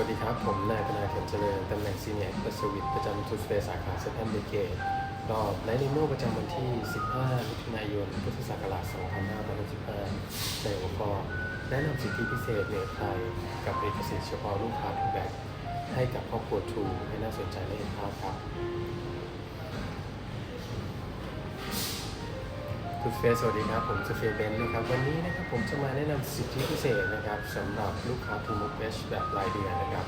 วัสดีครับ ผมนายพนาเข็มเจริญ ตำแหน่งซีเนียร์ประสวิตประจำทูสเปซสาขาเซนทรัลเบเกตรอบไนท์นิโมประจำวันที่ 15 มิถุนายน พุทธศักราช 2565 ในหัวข้อแนะนำสิทธิพิเศษเหนือใครกับเอกสิทธิ์เฉพาะลูกค้าทูแบ็กให้กับครอบครัวทูให้น่าสนใจและเห็นภาพครับ คุณเฟสสวัสดีครับ ผมสเฟเบนนะครับ วันนี้นะครับผมจะมาแนะนำสิทธิพิเศษนะครับสำหรับลูกค้าทูมุกเอชแบบรายเดือนนะครับ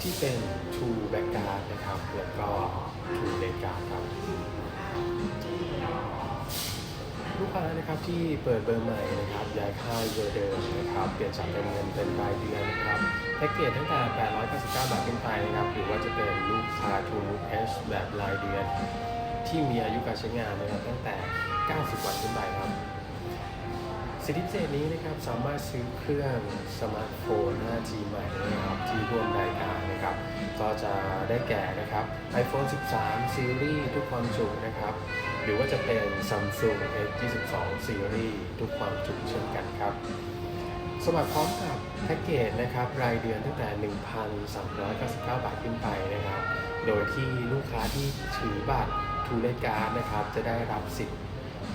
ที่เป็น True b a c k g u a r d นะครับ แล้วก็ True l a g u a r d ครับ ลูกค้านะครับที่เปิดเบอร์ใหม่นะครับย้ายค่ายเบอร์เดิมนะครับ เปลี่ยนจากเป็นเงินเป็นรายเดือนนะครับแพ็กเกจตั้งแต่ 899 บาทขึ้นไปนะครับ หรือว่าจะเป็นลูกค้า True Move H แบบรายเดือน ที่มีอายุการใช้งานนะครับตั้งแต่ 90 วันขึ้นไปครับสิทธิพิเศษนี้นะครับสามารถซื้อเครื่องสมาร์ทโฟน 5G ใหม่นะครับที่ร่วมรายการนะครับ ก็จะได้แก่นะครับ iPhone 13ซีรีส์ทุกความจุนะครับ หรือว่าจะเป็น Samsung S22 ซีรีส์ทุกความจุเช่นกันครับ สมัครพร้อมกับแพ็กเกจนะครับรายเดือนตั้งแต่ 1,399 บาทขึ้นไปนะครับ โดยที่ลูกค้าที่ถือบัตร ทูเลการ์ดนะครับ จะได้รับสิท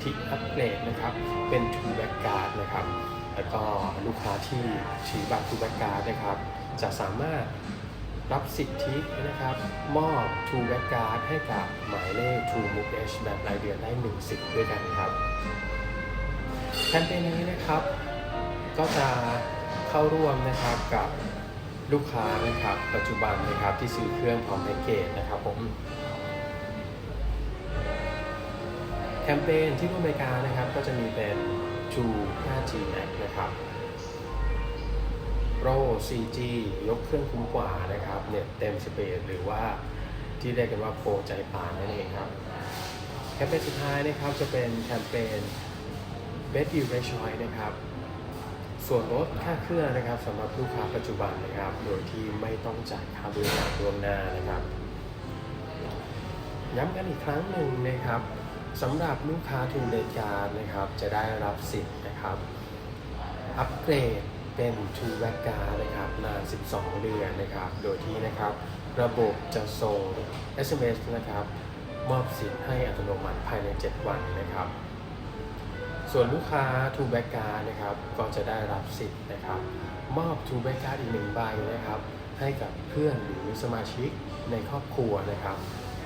ธิอัปเกรดนะครับ เป็นทูแบ็กการ์ดนะครับ แล้วก็ลูกค้าที่ถือบัตรทูแบ็กการ์ดนะครับ จะสามารถรับสิทธินะครับ มอบทูแบ็กการ์ดให้กับหมายเลข True Move H แบบรายเดือนได้1สิทธิ์ด้วยกันครับแคมเปญนี้นะครับ ก็จะเข้าร่วมนะครับกับลูกค้านะครับ ปัจจุบันนะครับที่ซื้อเครื่องพร้อมแพ็กเกจนะครับผม แคมเปญที่ร่วมรายกานะครับก็จะมีเป็น True 5G Max นะครับ Pro 4G ยกเครื่องคุ้มกว่านะครับเน็ตเต็มสเปดหรือว่าที่เรียกกันว่าโปรใจปานนั่นเองครับ แคมเปญสุดท้ายนะครับจะเป็นแคมเปญ Best Deal Best Choice นะครับ ส่วนลดค่าเครื่องนะครับสำหรับลูกค้าปัจจุบันนะครับ โดยที่ไม่ต้องจ่ายค่าบริการล่วงหน้านะครับ ย้ำกันอีกครั้งหนึ่งนะครับ สำหรับลูกค้าทูเดการนะครับจะได้รับสิทธิ์นะครับอัปเกรดเป็น True b a c k การนะครับนาน 12 เดือนนะครับ โดยที่นะครับระบบจะส่ง SMS นะครับมอบสิทธิ์ให้อัตโนมัติภายใน 7 วันนะครับ ส่วนลูกค้า True b a c k การนะครับก็จะได้รับสิทธิ์นะครับ มอบ True b a c k การอีกหนึ่งใบนะครับ ให้กับเพื่อนหรือสมาชิกในครอบครัวนะครับ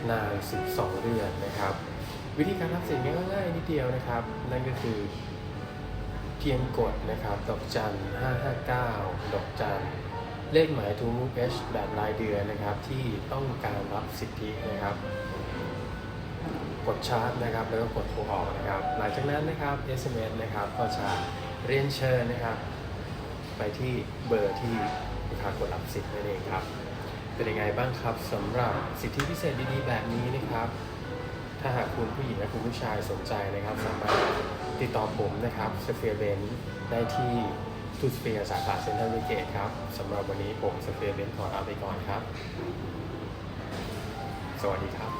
นาน 12 เดือนนะครับ วิธีการรับสิทธิ์ง่ายๆนิดเดียวนะครับ นั่นก็คือ เพียงกดนะครับ ดอกจัน 559 ดอกจัน เลขหมายทูมูเอชแบบรายเดือนนะครับ ที่ต้องการรับสิทธินะครับ กดชาร์จนะครับ แล้วก็กดโทรออกนะครับ หลังจากนั้นนะครับ SMS นะครับ ก็จะเรียนเชิญนะครับ ไปที่เบอร์ที่ลูกค้ากดรับสิทธิ์นั่นเองครับ เป็นยังไงบ้างครับสำหรับสิทธิพิเศษดีๆแบบนี้นะครับ ถ้าหากคุณผู้หญิงและคุณผู้ชายสนใจนะครับ สามารถติดต่อผมนะครับสเฟียเบนได้ที่ทูสเฟียสาขาเซ็นทรัลเวเกตครับสำหรับวันนี้ผมสเฟียเบนขอลาไปก่อนครับ สวัสดีครับ